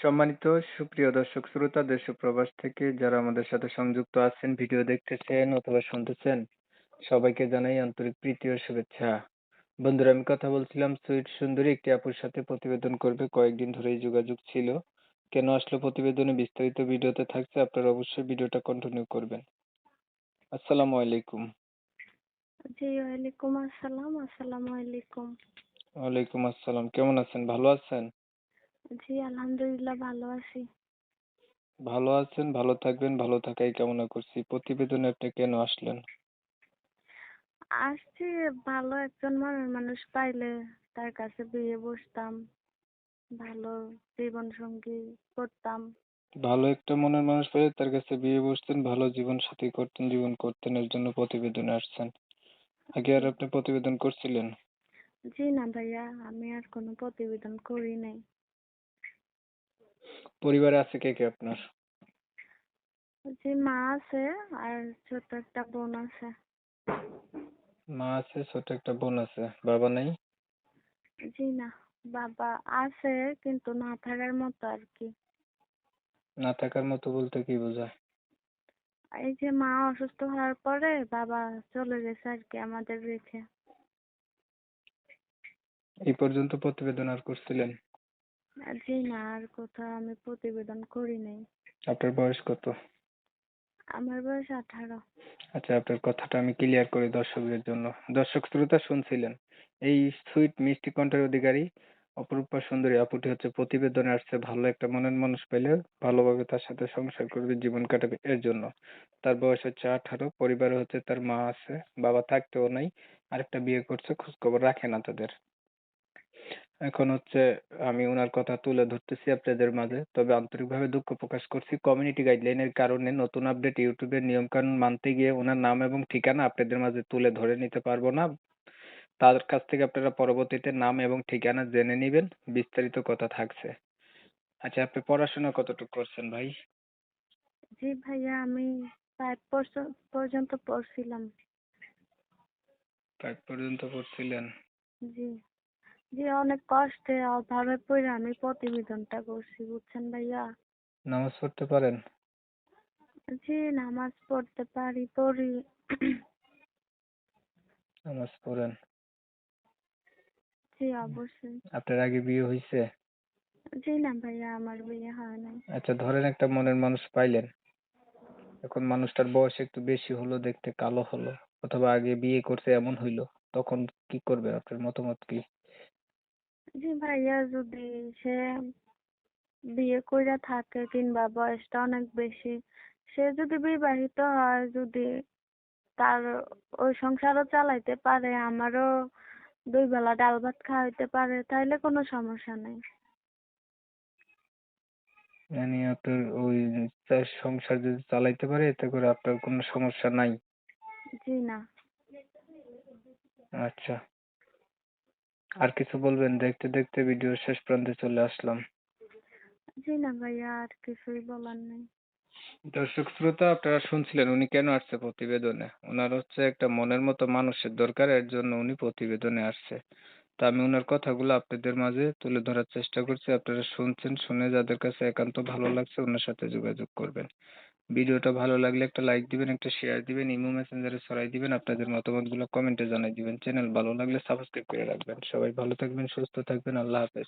সম্মানিত সুপ্রিয় দর্শক শ্রোতা দেশ ও প্রবাস থেকে যারা আমাদের সাথে সংযুক্ত আছেন ভিডিও দেখতেছেন অথবা শুনতেছেন সবাইকে জানাই আন্তরিক প্রীতি ও শুভেচ্ছা। বন্ধুরা আমি কথা বলছিলাম সুইট সুন্দরী একটি আপুর সাথে প্রতিবেদন করবে। কয়েকদিন ধরেই যোগাযোগ ছিল। কেন আসলো প্রতিবেদনে বিস্তারিত ভিডিওতে থাকছে আপনারা অবশ্যই ভিডিওটা কন্টিনিউ করবেন। আসসালামু আলাইকুম। জি ওয়ালাইকুম আসসালাম। আসসালামু আলাইকুম। ওয়ালাইকুম আসসালাম। কেমন আছেন? ভালো আছেন? জি আলহামদুলিল্লাহ ভালো আছি। ভালো আছেন ভালো থাকবেন ভালো থাকাই কামনা করছি। প্রতিবেদনে আপনি কেন আসলেন? আসছি ভালো একজন মনের মানুষ পাইলে তার কাছে বিয়ে বসতাম ভালো জীবন সঙ্গী করতাম। ভালো একটা মনের মানুষ পেলে তার কাছে বিয়ে বসতেন ভালো জীবন সাথী করতেন জীবন করতেন এর জন্য প্রতিবেদনে আসছেন। আগে আর আপনি প্রতিবেদন করছিলেন? জি না ভাইয়া আমি আর কোনো প্রতিবেদন করি নাই। পরিবারে আছে কে কে আপনার? জি মা আছে আর ছোট একটা বোন আছে। মা আছে ছোট একটা বোন আছে। বাবা নাই? জি না বাবা আছে কিন্তু না থাকার মতো আর কি। না থাকার মতো বলতে কি বোঝায়? এই যে মা অসুস্থ হওয়ার পরে বাবা চলে গেছে আর কি আমাদের রেখে। এই পর্যন্ত প্রতিবেদন আর করছিলেন? জি না আর কোথাও আমি প্রতিবেদন করি নাই। আপনার বয়স কত? আমার বয়স আঠারো। আচ্ছা আপনার কথাটা আমি ক্লিয়ার করি দর্শকদের জন্য। দর্শক শ্রোতা শুনছিলেন এই সুইট মিষ্টি কণ্ঠের অধিকারী অপরূপা সুন্দরী আপুটি হচ্ছে প্রতিবেদনে আসছে ভালো একটা মনের মানুষ পেলে ভালোভাবে তার সাথে সংসার করবে জীবন কাটাবে এর জন্য। তার বয়স হচ্ছে আঠারো পরিবারে হচ্ছে তার মা আছে বাবা থাকতেও নাই আরেকটা বিয়ে করছে খোঁজ খবর রাখে না তাদের। এখন হচ্ছে আমি ওনার কথা তুলে ধরতেছি আপনাদের মাঝে। তবে আন্তরিকভাবে দুঃখ প্রকাশ করছি। কমিউনিটি গাইডলাইনের কারণে নতুন আপডেট ইউটিউবের নিয়ম কানুন মানতে গিয়ে ওনার নাম এবং ঠিকানা আপনাদের মাঝে তুলে ধরে নিতে পারব না। তার কাছ থেকে আপনারা পরবর্তীতে নাম এবং ঠিকানা জেনে নেবেন। বিস্তারিত কথা থাকছে। আচ্ছা আপনি পড়াশোনা কতটুকু করছেন ভাই? জি ভাইয়া আমি ফাইভ পর্যন্ত পড়ছিলাম। ফাইভ পর্যন্ত পড়ছিলেন? জি। জি অনেক কষ্টে অভাবে পড়ে আমি প্রতিবেদনটা করছি বুঝছেন ভাইয়া? নামাজ পড়তে পারেন? জি নামাজ পড়তে পারি পড়ি। নামাজ পড়েন। জি অবশ্যই। আপনার আগে বিয়ে হয়েছে জি না ভাইয়া আমার বিয়ে হয় নাই। আচ্ছা ধরেন একটা মনের মানুষ পাইলেন। এখন মানুষটার বয়স একটু বেশি হলো দেখতে কালো হলো অথবা আগে বিয়ে করছে এমন হইল তখন কি করবেন? আপনার মতামত কি? জি ভাইয়া যদি সে বিয়ে কইরা থাকে কিংবা বয়সটা অনেক বেশি সে যদি বিবাহিত হয় যদি তার ওই সংসারও চালাইতে পারে আমারও দুই বেলা ডাল ভাত খাওয়াইতে পারে তাইলে কোনো সমস্যা নেই। মানে আপনার ওই তার সংসার যদি চালাইতে পারে এতে করে আপনার কোনো সমস্যা নাই। জি না। আচ্ছা। আর কিছু বলবেন? দেখতে দেখতে ভিডিও শেষ প্রান্তে চলে আসলাম। জি না ভাইয়া আর কিছুই বলার নেই। দর্শক শ্রোতা আপনারা শুনছিলেন উনি কেন আসছে প্রতিবেদনে? ওনার হচ্ছে একটা মনের মতো মানুষের দরকার এর জন্য উনি প্রতিবেদনে আসছে। তা আমি ওনার কথাগুলো আপনাদের মাঝে তুলে ধরার চেষ্টা করছি। আপনারা শুনছেন শুনে যাদের কাছে একান্ত ভালো লাগছে ওনার সাথে যোগাযোগ করবেন। ভিডিওটা ভালো লাগলে একটা লাইক দিবেন, একটা শেয়ার দিবেন, ইমো মেসেঞ্জারে ছড়াই দিবেন, আপনাদের মতামতগুলো কমেন্টে জানাই দিবেন। চ্যানেল ভালো লাগলে সাবস্ক্রাইব করে রাখবেন। সবাই ভালো থাকবেন, সুস্থ থাকবেন, আল্লাহ হাফেজ।